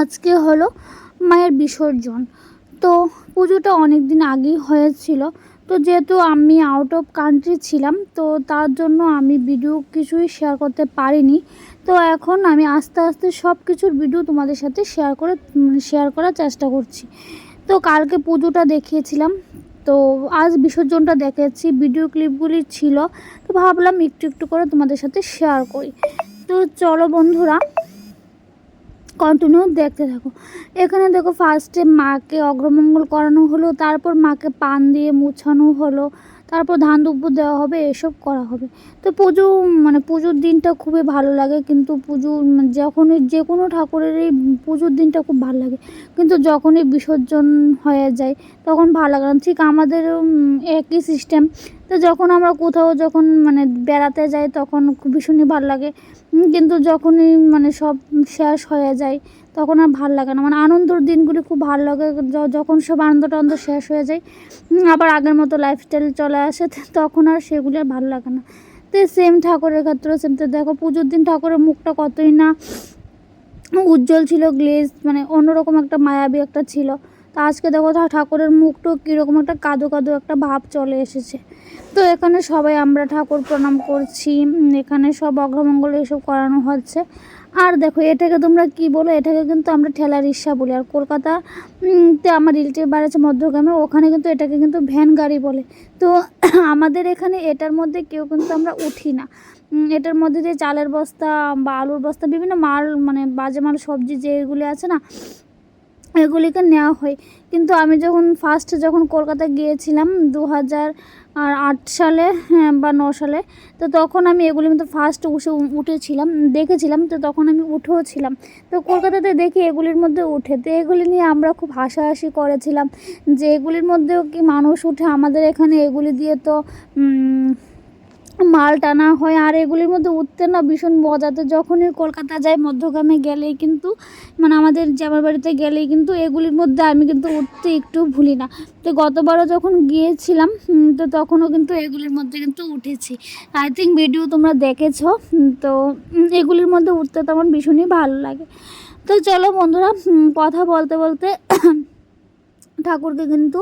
আজকে হলো মায়ের বিসর্জন। তো পুজোটা অনেক দিন আগেই হয়েছিল। তো যেহেতু আমি আউট অফ কান্ট্রি ছিলাম, তো তার জন্য আমি ভিডিও কিছুই শেয়ার করতে পারিনি। তো এখন আমি আস্তে আস্তে সব কিছুর ভিডিও তোমাদের সাথে শেয়ার করে শেয়ার করার চেষ্টা করছি। তো কালকে পুজোটা দেখিয়েছিলাম। তো আজ বিসর্জনটা দেখেছি ভিডিও ক্লিপগুলি ছিল। তো ভাবলাম একটু একটু করে তোমাদের সাথে শেয়ার করি। তো চলো বন্ধুরা কন্টিনিউ দেখতে থাকো। এখানে দেখো ফার্স্টে মাকে অগ্রমঙ্গল করানো হলো, তারপর মাকে পান দিয়ে মুছানো হলো, তারপর ধান দুব্বু দেওয়া হবে, এসব করা হবে। তো পুজো মানে পুজোর দিনটা খুবই ভালো লাগে, কিন্তু পুজো, যখনই যে কোনো ঠাকুরেরই পুজোর দিনটা খুব ভালো লাগে। কিন্তু যখনই বিসর্জন হয়ে যায়, তখন ভালো লাগে না। ঠিক আমাদের একই সিস্টেম তো যখন আমরা কোথাও যখন মানে বেড়াতে যাই, তখন খুব ভীষণই ভালো লাগে। কিন্তু যখনই মানে সব শেষ হয়ে যায়, তখন আর ভালো লাগে না। মানে আনন্দর দিনগুলি খুব ভালো লাগে যখন সব আনন্দ টানন্দ শেষ হয়ে যায় আবার আগের মতো লাইফস্টাইল চলে আসে তখন আর সেগুলি আর ভালো লাগে না। তো সেম ঠাকুরের ক্ষেত্রে সেম তো দেখো পুজোর দিন ঠাকুরের মুখটা কতই না উজ্জ্বল ছিল গ্লেজ মানে অন্যরকম একটা মায়াবী একটা ছিল। আজকে দেখো ঠাকুরের মুখটাও কীরকম একটা কাদো কাদো একটা ভাব চলে এসেছে। তো এখানে সবাই আমরা ঠাকুর প্রণাম করছি। এখানে সব অগ্রমঙ্গল এসব করানো হচ্ছে। আর দেখো, এটাকে তোমরা কি বলো? এটাকে কিন্তু আমরা ঠেলা রিক্সা বলি। আর কলকাতা তে আমার রিলেটিভ বাড়ি আছে মধ্যগ্রামে, ওখানে কিন্তু এটাকে কিন্তু ভ্যান গাড়ি বলে। তো আমাদের এখানে এটার মধ্যে কেউ কিন্তু আমরা উঠি না। এটার মধ্যে যে চালের বস্তা বা আলুর বস্তা, বিভিন্ন মাল মানে বাজে মাল, সবজি যেগুলি আছে না এগুলিকে নেওয়া হয়। কিন্তু আমি যখন ফার্স্ট যখন কলকাতা গিয়েছিলাম দু হাজার আট সালে হ্যাঁ, বা ন সালে তো তখন আমি এগুলি মধ্যে ফার্স্ট উঠে উঠেছিলাম দেখেছিলাম তো তখন আমি উঠেও ছিলাম। তো কলকাতাতে দেখি এগুলির মধ্যে উঠে তো এগুলি নিয়ে আমরা খুব হাসাহাসি করেছিলাম যে এগুলির মধ্যেও কি মানুষ উঠে আমাদের এখানে এগুলি দিয়ে তো মাল টানা হয় আর এগুলির মধ্যে উঠতে না ভীষণ মজা। তো যখনই কলকাতা যাই, মধ্যগ্রামে গেলেই কিন্তু মানে আমাদের জামার বাড়িতে গেলেই কিন্তু এগুলির মধ্যে আমি কিন্তু উঠতে একটু ভুলি না। তো গতবারও যখন গিয়েছিলাম তো তখনও কিন্তু এগুলির মধ্যে কিন্তু উঠেছি। আই থিঙ্ক ভিডিও তোমরা দেখেছ তো এগুলির মধ্যে উঠতে তো আমার ভীষণই ভালো লাগে। তো চলো বন্ধুরা কথা বলতে বলতে ঠাকুরকে কিন্তু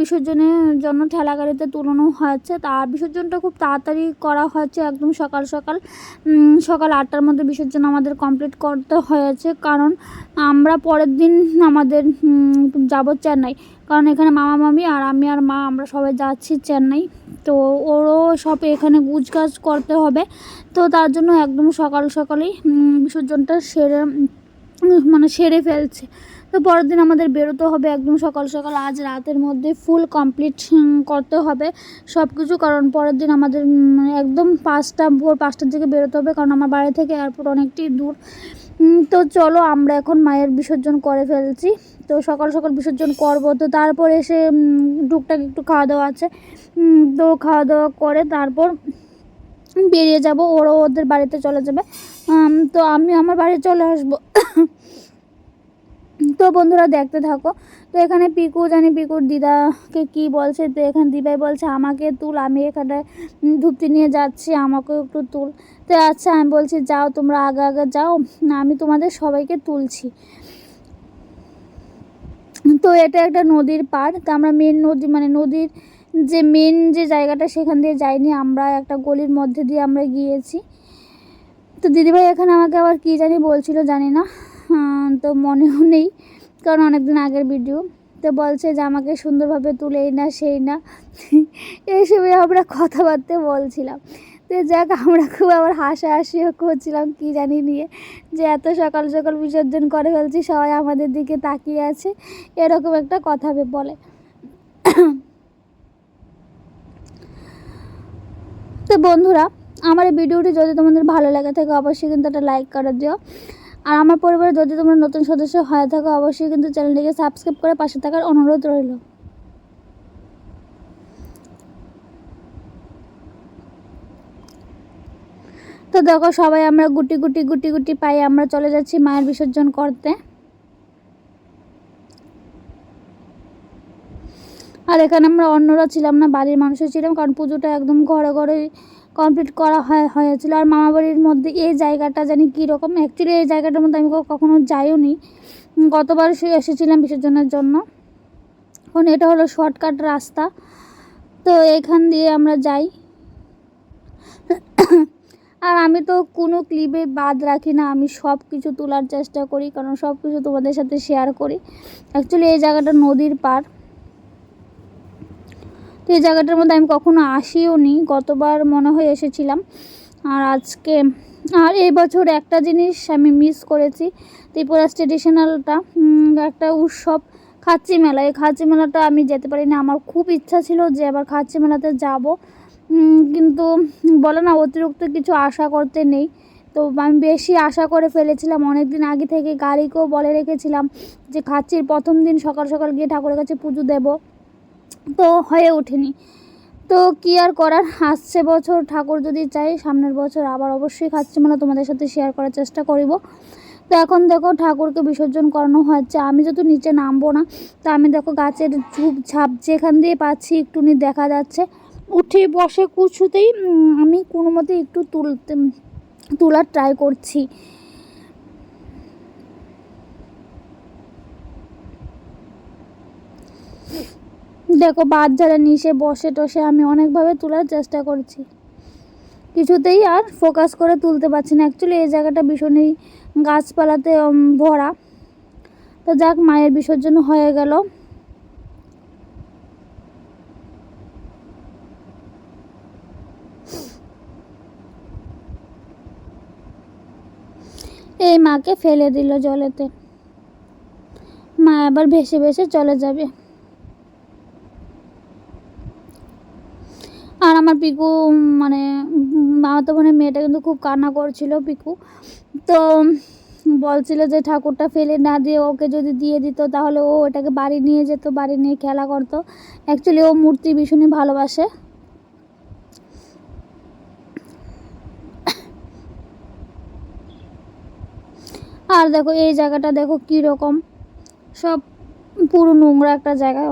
বিসর্জনের জন্য ঠেলা গাড়িতে তুলানো হয়েছে। তার বিসর্জনটা খুব তাড়াতাড়ি করা হয়েছে একদম সকাল সকাল। সকাল আটটার মধ্যে বিসর্জন আমাদের কমপ্লিট করতে হয়েছে। কারণ আমরা পরের দিন আমাদের যাব চেন্নাই। কারণ এখানে মামা মামি আর আমি আর মা আমরা সবাই যাচ্ছি চেন্নাই। তো ওরও সব এখানে গুজগাছ করতে হবে। তো তার জন্য একদম সকাল সকালেই বিসর্জনটা সেরে মানে সেরে ফেলছে। তো পরের দিন আমাদের বেরোতে হবে একদম সকাল সকাল, আজ রাতের মধ্যে ফুল কমপ্লিট করতে হবে সব কিছু কারণ পরের দিন আমাদের একদম পাঁচটা, ভোর পাঁচটার দিকে বেরোতে হবে কারণ আমার বাড়ি থেকে এয়ারপোর্ট অনেকটাই দূর। তো চলো আমরা এখন মায়ের বিসর্জন করে ফেলছি। তো সকাল সকাল বিসর্জন করব। তো তারপর এসে টুকটাক একটু খাওয়া দাওয়া আছে। তো খাওয়া দাওয়া করে তারপর বেরিয়ে যাব ওরাও ওদের বাড়িতে চলে যাবে। তো আমি আমার বাড়ি চলে আসব। তো বন্ধুরা দেখতে থাকো, তো এখানে পিকু, জানি পিকুর দিদাকে কি বলছে, তো এখানে দিদাই বলছে, আমাকে তুল, আমি এখানে ধুপতি নিয়ে যাচ্ছি, আমাকেও একটু তুল। তো আচ্ছা আমি বলছি, যাও, তোমরা আগে আগে যাও, আমি তোমাদের সবাইকে তুলছি। তো এটা একটা নদীর পাড়, তো আমরা মেন নদী মানে নদীর যে মেন যে জায়গাটা সেখান দিয়ে যাইনি, আমরা একটা গলির মধ্যে দিয়ে আমরা গিয়েছি। তো দিদিভাই এখানে আমাকে আবার কী জানি বলছিল জানি না। তো মনেও নেই, কারণ অনেকদিন আগের ভিডিও তো বলছে যে আমাকে সুন্দরভাবে তুলে এই না, সেই না। এইসবই আমরা কথাবার্তা বলছিলাম। তো যাক, আমরা খুব আবার হাসাহাসিও করছিলাম, কি জানি নিয়ে। যে এত সকাল সকাল বিসর্জন করে ফেলছি, সবাই আমাদের দিকে তাকিয়ে আছে। এরকম একটা কথা বলে। তো বন্ধুরা, আমার এই ভিডিওটি যদি তোমাদের ভালো লাগে থাকে, অবশ্যই কিন্তু একটা লাইক করে দিও। আর আমার পরিবারে যদি তোমরা নতুন সদস্য হয়ে থাকো, অবশ্যই কিন্তু চ্যানেলটিকে সাবস্ক্রাইব করে পাশে থাকার অনুরোধ রইল। তো দেখো, সবাই আমরা গুটি গুটি গুটি গুটি পাই আমরা চলে যাচ্ছি মায়ের বিসর্জন করতে। আর এখানে আমরা অন্যরা ছিলাম না, বাড়ির মানুষও ছিলাম, কারণ পুজোটা একদম ঘরে ঘরে কমপ্লিট করা হয়, হয়েছিল। আর মামা বাড়ির মধ্যে এই জায়গাটা জানি কীরকম অ্যাকচুয়ালি এই জায়গাটার মধ্যে আমি কখনো যাইও নি গতবার সে এসেছিলাম বিসর্জনের জন্য। এখন এটা হলো শর্টকাট রাস্তা। তো এখান দিয়ে আমরা যাই। আর আমি তো কোনো ক্লিপে বাদ রাখি না, আমি সব কিছু তোলার চেষ্টা করি, কারণ সব কিছু তোমাদের সাথে শেয়ার করি। অ্যাকচুয়ালি এই জায়গাটা নদীর পাড়। তো এই জায়গাটার মধ্যে আমি কখনো আসিও নি। গতবার মনে হয় এসেছিলাম। আর আজকে, আর এই বছর একটা জিনিস আমি মিস করেছি, ত্রিপুরা ট্রেডিশনালটা একটা উৎসব খাচ্চি মেলা। এই খাচ্চি মেলাটা আমি যেতে পারি না আমার খুব ইচ্ছা ছিল যে আবার খাচ্চি মেলাতে যাব। কিন্তু বলে না, অতিরিক্ত কিছু আশা করতে নেই। তো আমি বেশি আশা করে ফেলেছিলাম। অনেক দিন আগে থেকে গাড়িকেও বলে রেখেছিলাম যে খাচ্ছির প্রথম দিন সকাল সকাল গিয়ে ঠাকুরের কাছে পুজো দেবো। তো হয়ে ওঠেনি। তো কী আর করার? আসছে বছর, ঠাকুর যদি চাই, সামনের বছর আবার অবশ্যই খাচ্ছি মানে তোমাদের সাথে শেয়ার করার চেষ্টা করিব। তো এখন দেখো ঠাকুরকে বিসর্জন করানো হচ্ছে আমি যত নিচে নামবো না, তো আমি দেখো গাছের ঝুপ, ঝাপ যেখান দিয়ে পাচ্ছি একটুনি দেখা যাচ্ছে। উঠে বসে কুচুতেই আমি কোনো মতে একটু তুলতে তোলার ট্রাই করছি। দেখো বাচ্চারা নিচে বসে টসে, আমি অনেকভাবে তোলার চেষ্টা করছি। কিছুতেই আর ফোকাস করে তুলতে পারছি না। অ্যাকচুয়ালি এই জায়গাটা ভীষণই গাছপালাতে ভরা। তো যাক, মায়ের বিসর্জন হয়ে গেল। এই মাকে ফেলে দিল জলেতে। মা আবার ভেসে ভেসে চলে যাবে আর আমার পিকু মানে মামাতো বোনের মেয়েটা কিন্তু খুব কান্না করছিল পিকু। তো বলছিল যে ঠাকুরটা ফেলে না দিয়ে ওকে যদি দিয়ে দিত তাহলে ও ওটাকে বাড়ি নিয়ে যেত, বাড়ি নিয়ে খেলা করতো। অ্যাকচুয়ালি ও মূর্তি ভীষণই ভালোবাসে। আর দেখো, এই জায়গাটা দেখো কীরকম। সব পুরো নোংরা একটা জায়গা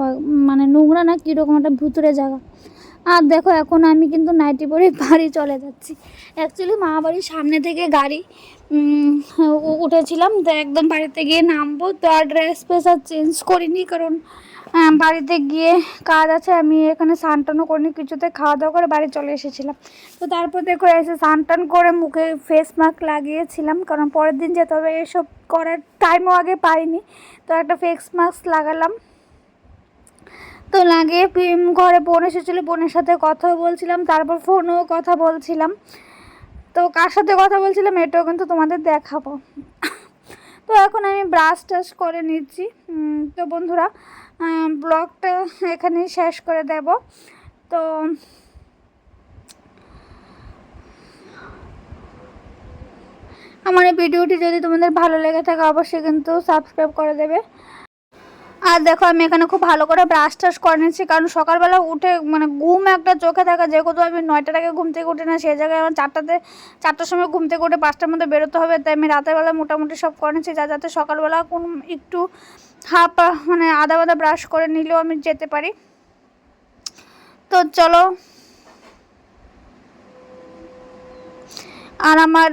মানে নোংরা না, কীরকম একটা ভুতুরে জায়গা। আর দেখো, এখন আমি কিন্তু নাইটি পরে বাড়ি চলে যাচ্ছি। অ্যাকচুয়ালি মা বাড়ির সামনে থেকে গাড়ি উঠেছিলাম, তো একদম বাড়িতে গিয়ে নামবো। তো আর ড্রেস ফ্রেস আর চেঞ্জ করিনি, কারণ বাড়িতে গিয়ে কাজ আছে। আমি এখানে স্নান করিনি, কিছুতে খাওয়া দাওয়া করে বাড়ি চলে এসেছিলাম। তো তারপর দেখো, এসে স্নান টান করে মুখে ফেস মাস্ক লাগিয়েছিলাম, কারণ পরের দিন যেতে হবে, এসব করার টাইমও আগে পাইনি। তো একটা ফেস মাস্ক লাগালাম। তো লাগে ঘরে বোন এসেছিল, বোনের সাথে কথা বলছিলাম, তারপর ফোনেও কথা বলছিলাম। তো কার সাথে কথা বলছিলাম, এটাও কিন্তু তোমাদের দেখাবো। তো এখন আমি ব্রাশ টাশ করে নিচ্ছি। তো বন্ধুরা ব্লগটা এখানেই শেষ করে দেব। তো আমার এই ভিডিওটি যদি তোমাদের ভালো লেগে থাকে, অবশ্যই কিন্তু সাবস্ক্রাইব করে দেবে। আর দেখো আমি এখানে খুব ভালো করে ব্রাশ টাশ করে নিচ্ছি কারণ সকালবেলা উঠে মানে ঘুম একটা চোখে থাকা যে কোথাও আমি নয়টার আগে ঘুম থেকে উঠে না, সেই জায়গায় আমার চারটাতে, চারটার সময় ঘুম থেকে উঠে পাঁচটার মধ্যে বেরোতে হবে, তাই আমি রাতের বেলা মোটামুটি সব করে নিচ্ছি যা যাতে সকালবেলা কোন একটু হাফ মানে আদা বাদা ব্রাশ করে নিলেও আমি যেতে পারি। তো চলো। আর আমার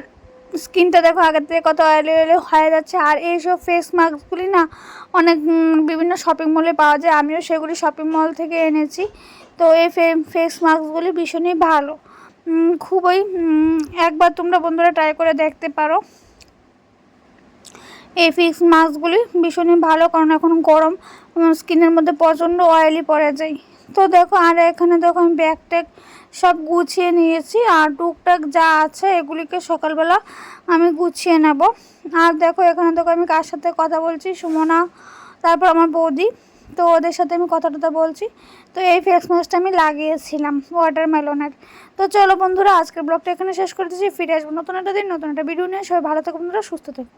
স্কিনটা দেখো আগের থেকে কত অয়েলি অয়েলি হয়ে যাচ্ছে। আর এইসব ফেস মাস্কগুলি না অনেক বিভিন্ন শপিং মলে পাওয়া যায়। আমিও সেগুলি শপিং মল থেকে এনেছি। তো এই ফেস মাস্কগুলি ভীষণই ভালো। খুবই একবার তোমরা বন্ধুরা ট্রাই করে দেখতে পারো। এই ফেস মাস্কগুলি ভীষণই ভালো, কারণ এখন গরম স্কিনের মধ্যে প্রচণ্ড অয়েলি পড়ে যায়। তো দেখো, আর এখানে দেখো আমি ব্যাগ ট্যাগ সব গুছিয়ে নিয়েছি আর টুকটাক যা আছে এগুলিকে সকালবেলা আমি গুছিয়ে নেব। আর দেখো এখানে দেখো আমি কার সাথে কথা বলছি, সুমনা, তারপর আমার বৌদি। তো ওদের সাথে আমি কথা টথা বলছি। তো এই ফেস মাস্কটা আমি লাগিয়েছিলাম ওয়াটারমেলনের তো চলো বন্ধুরা, আজকের ব্লগটা এখানে শেষ করতেছি ফিরে আসব নতুন একটা দিন, নতুন একটা ভিডিও নিয়ে। সবাই ভালো থাকো বন্ধুরা, সুস্থ থাকো।